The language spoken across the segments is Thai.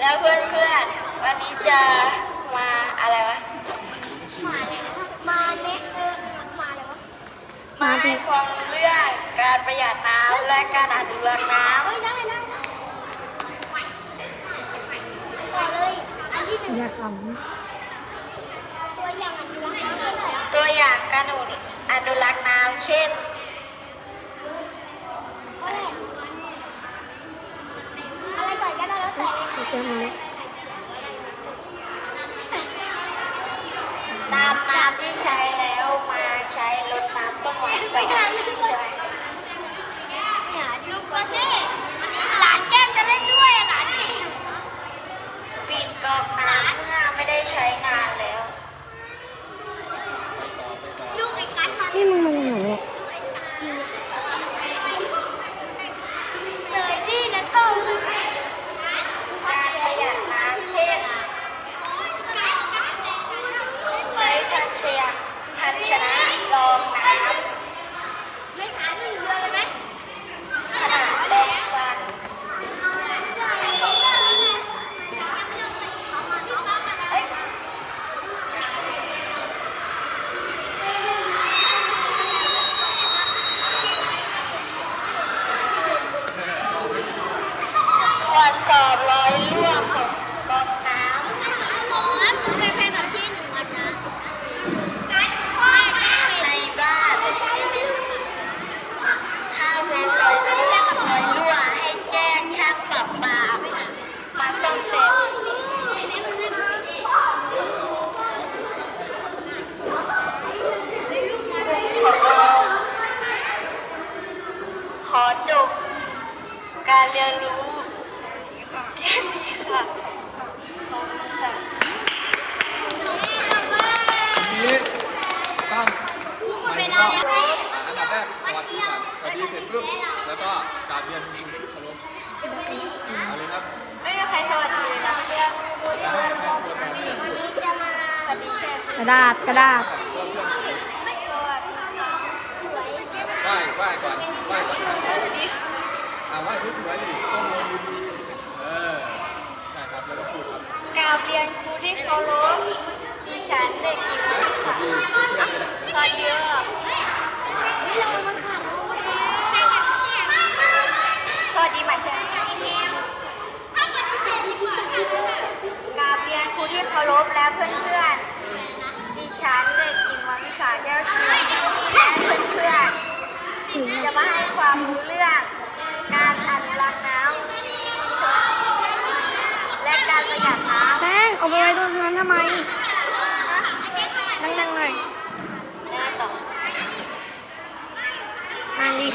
แล้วเพื่อนๆวันนี้จะมาอะไรวะ มาเลยนะครับมาเน็กเออมาเลยวะมาให้ความรู้เรื่องการประหยัดน้ำและการอนุรักษ์น้เฮ้ยได้ได้ได้ต่อเลยอันที่หนึ่งอย่าขตัวอย่างอันนี้นะเลยอะำตัวอย่างการอนุรักษ์น้ำเช่น อะไรก่อนก็ได้แล้ว แต่ำจะมาน้ำน้ำที่ใช้แล้วมาใช้รถน้ำต้นไม้ไปใช่ไหม เนี่ยลูกก็สิหลานแก้มจะเล่นด้วยอะหลานเก่ง ปิดกรอกน้ำเมื่อไม่ได้ใช้นานแล้ว ลูกไอ้กัดมัน นี่มึงมาจากไหนเนี่ย เลยนี่นะโต้ การประหยัดน้ำเช่นใช้พัชยาภาชนะรองน้ ไม่ขายหนึ่งเดือนเลยไหมำขนาดแรงฟัน เอ้ยตรวจสอบรอยรั่วของก๊อกน้ำ ในบ้าน ถ้าพบรอยรั่วรอยรั่วให้แจ้งช่างปรับปามาซ่อมแซมขอเราขอจบ การเรียนรู้แค่นี้ค่ะขอบคุณค่ะ ทีนี้ตั้งหมายถึงว่าอันดับแรกสวัสดีก่อนสวัสดีเสร็จปุ๊บแล้วก็กราบเรียนคุณชุดเคารพเอาเลยครับ ไม่มีใครสวัสดีเลยนะเพื่อน แล้วให้ให้ตัวแทนให้ วันนี้จะมา สวัสดีแค่ ก ระดาษกระดาษตัวเพื่อนสวัสดีค่ะสวยไหว้ไหว้ก่อนไหว้ก่อนสวัสดีอ่าไหว้ทุกสวยดิก้มลงดีๆเออใช่ครับแล้วก็พูดครับกราบเรียนครูที่เคารพดิฉันเด็กหญิงวริษาตอนเยอะนี่เรามันขาดแล้วสวัสดีใหม่เช่นกราบเรียนครูที่เคารพและเพื่อนๆดิ ฉันเด็กหญิงวริษาแก้วชีและเพื่อนๆจะมาให้ความรู้เรื่องการอนุรักษ์น้ำและการประหยัดน้ำแป้งเอาไปไว้ตรงนั้นทำไมนั่งนั่งๆหน่อยแล้วต่อนั่งดิ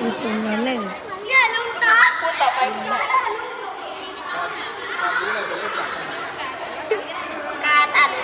มีคนละหนึ่งเนี่ยลุงตาพูดต่อไปคือ ความรู้เราจะเริ่มจากตรงไหน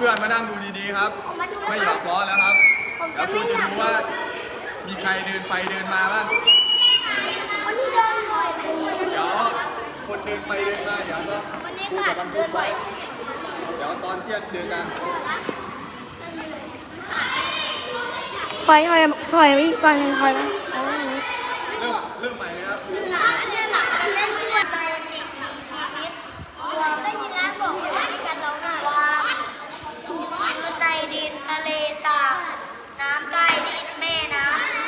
อนุรักษ์น้ำค่ะเอ้ยอะไรเนี่ยเราเลยอะเดี๋ยวไม่ดูให้เราไม่ไปนั่งเลยนั่งต่อแถวนั่งต่อแถวนั่งต่อนี้อ้าวเพื่อนๆมานั่งดูดีๆครับไม่หยอกล้อแล้วครับแล้วครูจะดูว่า มีใครเดินไปเดินมาบ้างวันนี้เดินบ่อยเดี๋ยวคนเดินไปเดินมาเดี๋ยวต้องวันนี้พูดขากัดบคำพูเดิดนบ่อยเดี๋ยวตอนเที่ยงเจอกัน ถอยถอยถอยไปอีกฝั่งหนึ่งถอยไปเอาไว้อย่างนี้ เริ่มเริ่มใหม่เลยครับ หลานเนี่ยหลานเล่นด้วยในสิ่งมีชีวิตได้ยินแล้วบอกอยู่ในการร้องไห้ ความชื้นในดินทะเลสาบน้ำใต้ดินแม่น้ำ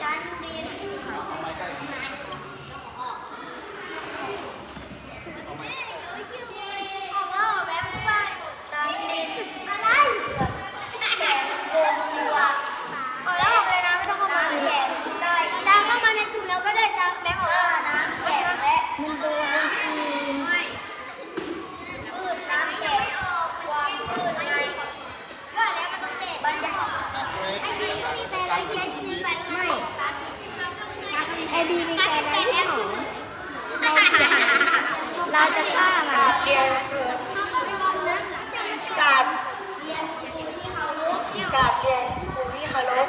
ชั้นดิน เราจะฆ่ามัน กราบเรียนครู เขาก็ไปมองนะ กราบ เรียนที่เขารู้ เที่ยวกราบเรียนครูที่เคารพ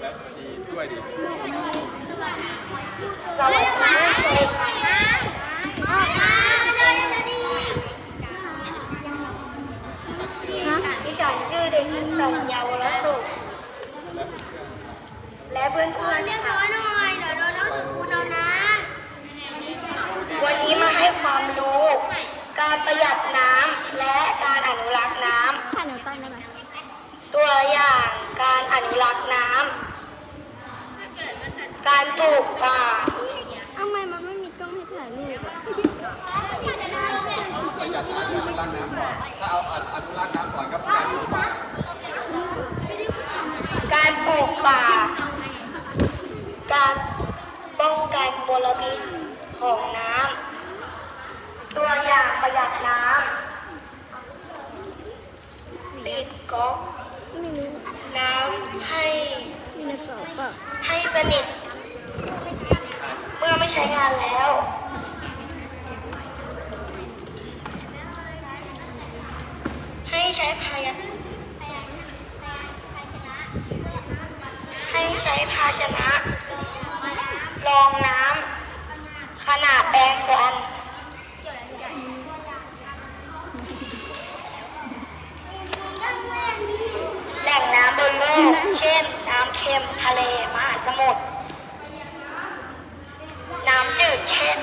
และสวัสดีด้วยดิสวัสดีค่ะออกมาเดินเดินดีดิฉันชื่อเด็กหญิงสัญญาวรสุขและเพื่อนขอเรียบร้อยหน่อยเดี๋ยวโดนหนังสือครูเรานะๆวันนี้มาให้ความรู้ การประหยัดน้ำและการอนุรักษ์น้ำถ่ายหนูตั้งได้ไหมตัวอย่างการอนุรักษ์น้ำ การปลูกป่าเอ้าทำไมมันไม่มีช่องให้ถ่ายรูปอะประหยัดน้ำและอนุรักษ์น้ำก่อนถ้าเอาอนุรักษ์น้ำก่อนก็การปลูกป่าการปลูกป่า การป้องกันมลพิษของน้ำ ตัวอย่างประหยัดน้ำปิดก๊อกน้ำให้ให้สนิท เมื่อไม่ใช้งานแล้ว ให้ใช้ภายะให้ใช้ภาชนะรองน้ำขนาดแปรงฟัน แหล่งน้ำบนโลก เช่น น้ำเค็มทะเลมหาสมุทร น้ำจืดเช่น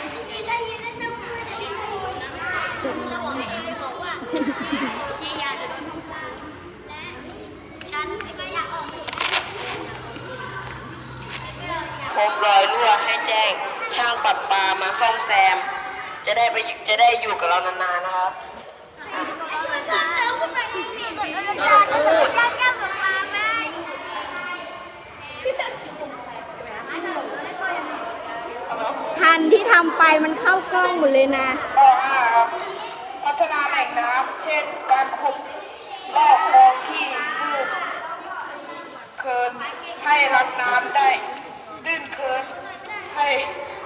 ฉันไม่อยากออกพบรอยรั่วให้แจ้งช่างปรับปลามาซ่อมแซม จะได้ไปอยู่จะได้อยู่กับเรานานๆนะครับ พูด ทันที่ทำไปมันเข้ากล้องหมดเลยนะ ข้อ5ครับพัฒนาแหล่งน้ำเช่น การขุดลอกคลองที่ตื้นเคินให้รับน้ำได้ตื้นเคินให้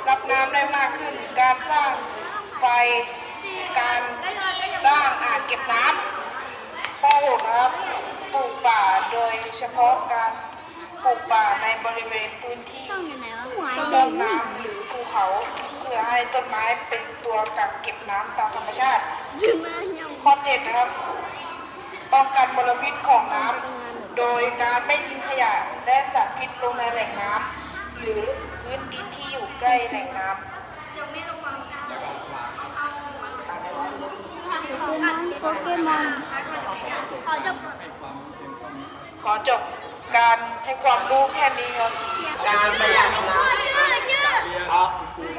รับน้ำได้มากขึ้น การสร้างไฟ การสร้างอ่างเก็บน้ำข้อ6นะครับปลูกป่าโดยเฉพาะการปลูกป่าในบริเวณพื้นที่ต้นน้ำหรือภูเขา พื่อให้ต้นไม้เป็นตัวกักเก็บน้ำตามธรรมชาติข้อเจ็ดนะครับ ป้องกันมลพิษของน้ำโดยการไม่ทิ้งขยะและสารพิษลงในแหล่งน้ำหรือพื้นดินที่อยู่ใกล้แหล่งน้ำโปเกมอนขอจบขอจบการให้ความรู้แค่นี้ครับการประหยัดน้ชื่อชื่อเรียนำ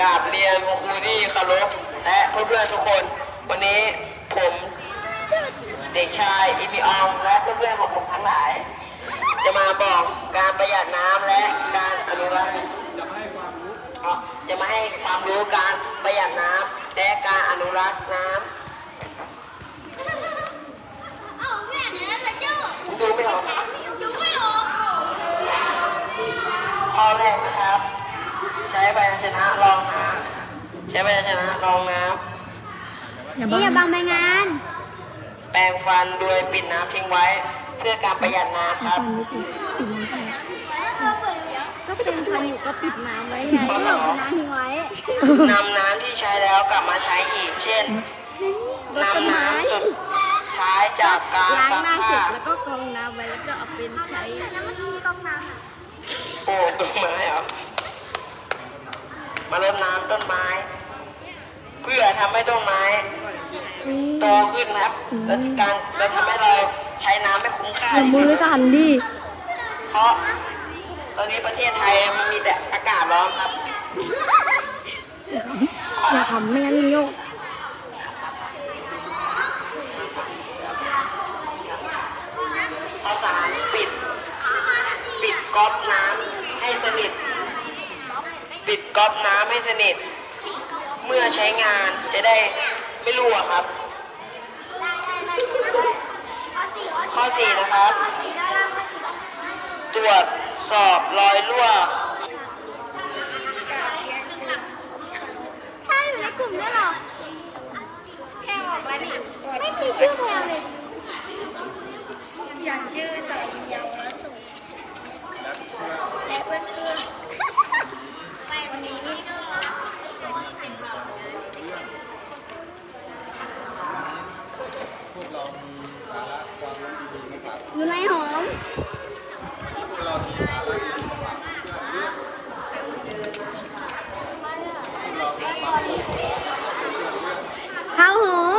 กราบเรียนคุณครูที่เคารพและเพื่อนๆทุกคน วันนี้ผมเด็กชายอิมิอองและเพื่อนๆของผมทั้งหลาย จะมาบอกการประหยัดน้ำและการอนุรักษ์จะมาให้ความรู้จะมาให้ความรู้การประหยัดน้ำและการอนุรักษ์น้ำ ภาชนะรองน้ำใช้ภาชนะรองน้นี่อย่าบังใบงานำแปรงฟันโดยปิดน้ำทิ้งไว้ เพื่อการประหยัดน้ำครับเออเปิดเดี๋ยวก็เป็นพันอยู่ก็ปิดน้ำไว้ไงข้อสเราองน้ำทิ้งไว้นำน้ำที่ใช้แล้วกลับมาใช้อีก เช่นรดต้นนำไม้น้ำสุดท้ายจากการล้างซักหน้าเสร็ผ้าจแล้วก็กรองน้ำไว้แล้วก็เอาเป็นใช้ แล้วเมื่อกี้มีก๊อกน้ำอะปลูกต้นไม้เหรอ มารดน้ำต้นไม้ เพื่อทำให้ต้นไม้โตขึ้นนะครับและการและทำให้เราใช้น้ำไม่คุ้มค่าอย่าที่มืสุอดสั่นดิ เพราะ ตอนนี้ประเทศไทยมันมีแต่อากาศร้อนครับ อย่าทำไม่งั้นโยกข้อสามปิด ปิดก๊อกน้ำให้สนิทปิด ก๊อกน้ำให้สนิท เมื่อใช้งานจะได้ไม่รั่วครับได้ได้ได้ขอสี่ขอข้อสี่นะครับ ตรวจสอบรอยรั่วถ้าอยู่ในกลุ่มด้วยเหรอแค่บอกแล้วนี่ไม่มีชื่อแพลวเลยฉันชื่อสาริยาวสุขและเพื่อนและเพื่อนเพื่อนไปวันนี้ก็ พวก เรามีสาระความรู้ดีๆนะครับอยู่ในหอม พวกเรามีสาระดีๆมาฝากเพื่อนๆพวกเรามีความรู้ของเพื่อนๆ ข้าวหอม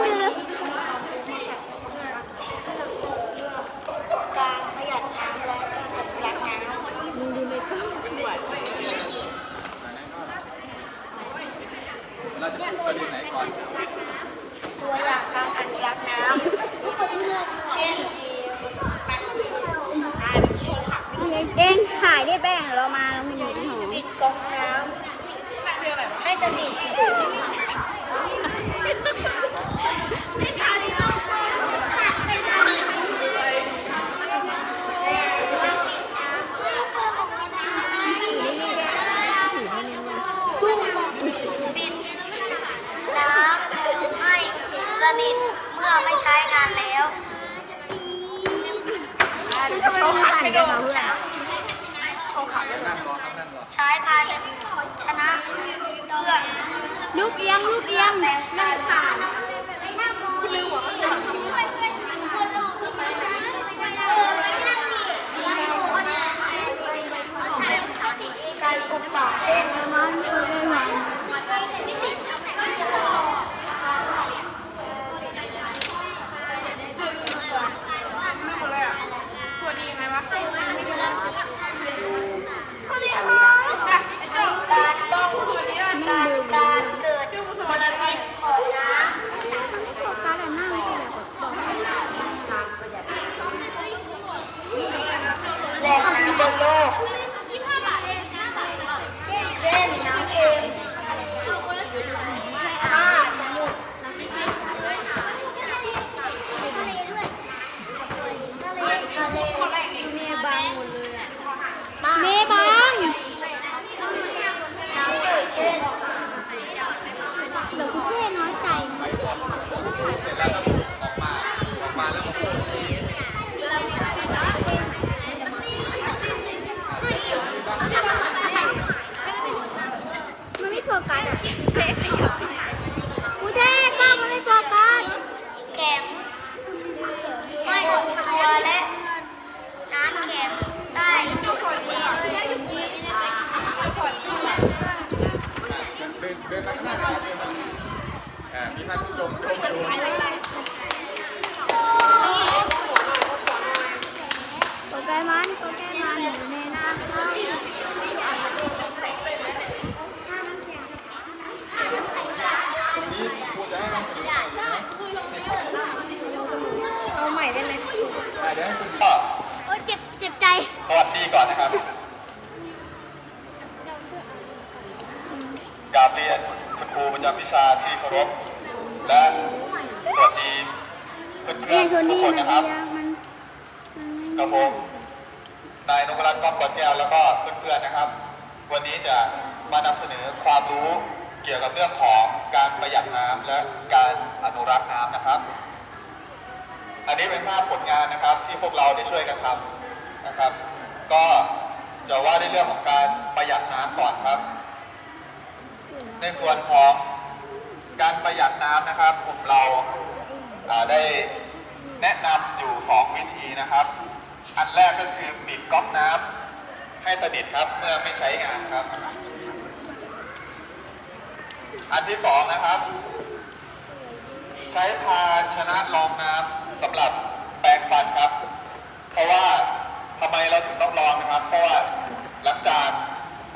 การประหยัดน้ำและการอนุรักษ์น้ำ เราจะพูดประเด็นไหนก่อน ตัวอย่างการอนุรักษ์น้ำเช่น เองถ่ายได้แป้งเรามาเราไม่อยู่ในหอม ปิดก๊อกน้ำให้สนิท ปิดน้ำให้สนิทเมื่อไม่ใช้งานแล้ว เขาขัดให้โดน นั่งรอครับนั่งรอ ใช้ภาชนะเพื่อ ลูกเอียงลูกเอียง นั่งผ่านการปลูกป่าเช่น มันเออได้หวาน การป้องกันการเกิดมลพิษของน้ำ การแต่หน้าไม่ใช่แบบบอก แห ล่งน้ำบนโลก เช่น น้ำเค็มน้ำสมุทรทะเล เมย์บางหมดเลยอะ มาก เมย์บาง น้ำจืดเช่น เดี๋ยวคุณเพ่น้อยใจ ไปสอบเสร็จแล้วก็ออกมา ออกมาแล้วมาพูด มันไม่โฟกัสอะเท่ขยับกูเท่กล้องมันไม่โฟกัส แข็งไม่อบตัวและน้ำแข็งใต้ดิน เดินเดินมาข้างหน้านะครับเดินมาอ่ามีท่านผู้ชมชมอยู่ โปเกมอนโปเกมอนอยู่ในน้ำเข้า วันนี้ครูจะให้นำเสนอข่าวนะ เอาใหม่ได้ไหม อ่าเดี๋ยวให้คุณ ก็ โอ้เจ็บเจ็บใจ สวัสดีก่อนนะครับกราบเรียนคุณครูประจำวิชาที่เคารพ และสวัสดีเพื่ เรี อย น น ช ๆ น ทุก นี่ คน มัน นะครับ ยากมัน กับผมนายนพรัตน์ก้อมกอดแก้วแล้วก็เพื่ อนๆนะครับ วันนี้จะมานำเสนอความรู้เกี่ยวกับเรื่องของการประหยัดน้ำและการอนุรักษ์น้ำนะครับ อันนี้เป็นภาพผลงานนะครับที่พวกเราได้ช่วยกันทำนะครับ ก็จะว่าในเรื่องของการประหยัดน้ำก่อนครับ ในส่วนของการประหยัดน้ำนะครับกลุ่มเราได้แนะนำอยู่ 2 วิธีนะครับ อันแรกก็คือปิดก๊อกน้ำ ให้สนิทครับเมื่อไม่ใช้งานครับ อันที่สองนะครับ ใช้ภาชนะรองน้ำสำหรับแปรงฟันครับ เพราะว่าทำไมเราถึงต้องรองนะครับ เพราะว่าหลังจาก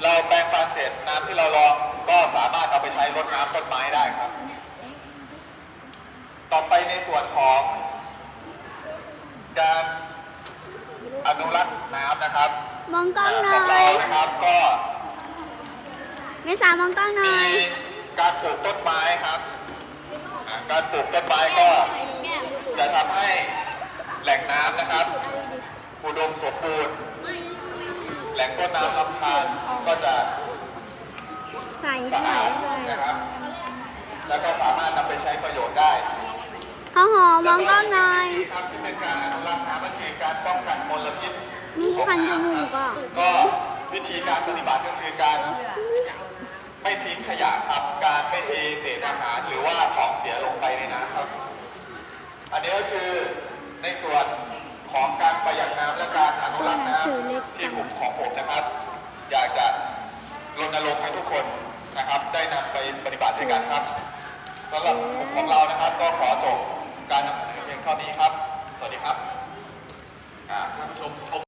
เราแปรงฟันเสร็จน้ำที่เรารองก็สามารถเอาไปใช้รดน้ำต้นไม้ได้ครับ ต่อไปในส่วนของการอนุรักษ์น้ำนะครับ มองกล้องหน่ขอองเรายนะครับก็เมษามองกล้องหน่มีอยการปลูกต้นไม้ครับอ่าการปลูกต้นไม้ก็จะทำให้แหล่งน้ำนะครับอุดมสมบูรณ์ แหล่งต้นน้ำลำธารก็จะถ่ายสะถ่าอายดเลยนะครับ แล้วก็สามารถนำไปใช้ประโยชน์ได้ ข้าวหอมมองกล้องหน่อยที่ครับที่เป็นการอนุรักษ์น้ำก็คือการป้องกันมลพิษ มึงคันจมูกอะ ก็วิธีการปฏิบัติก็คือการไม่ทิ้งขยะครับ การไม่เทเศษอาหารหรือว่าของเสียลงไปในน้ำครับ อันนี้ก็คือในส่วนของการประหยัดน้ำและการอนุรักษ์น้ำที่กลุ่มของผมนะครับ อยากจะรณรงค์ให้ทุกคนนะครับ ได้นำไปปฏิบัติด้วยกันครับสำหรับกลุ่มของเรานะครับ ก็ขอจบการนำเสนอเพียงเท่านี้ครับ สวัสดีครับท่านผู้ชมชม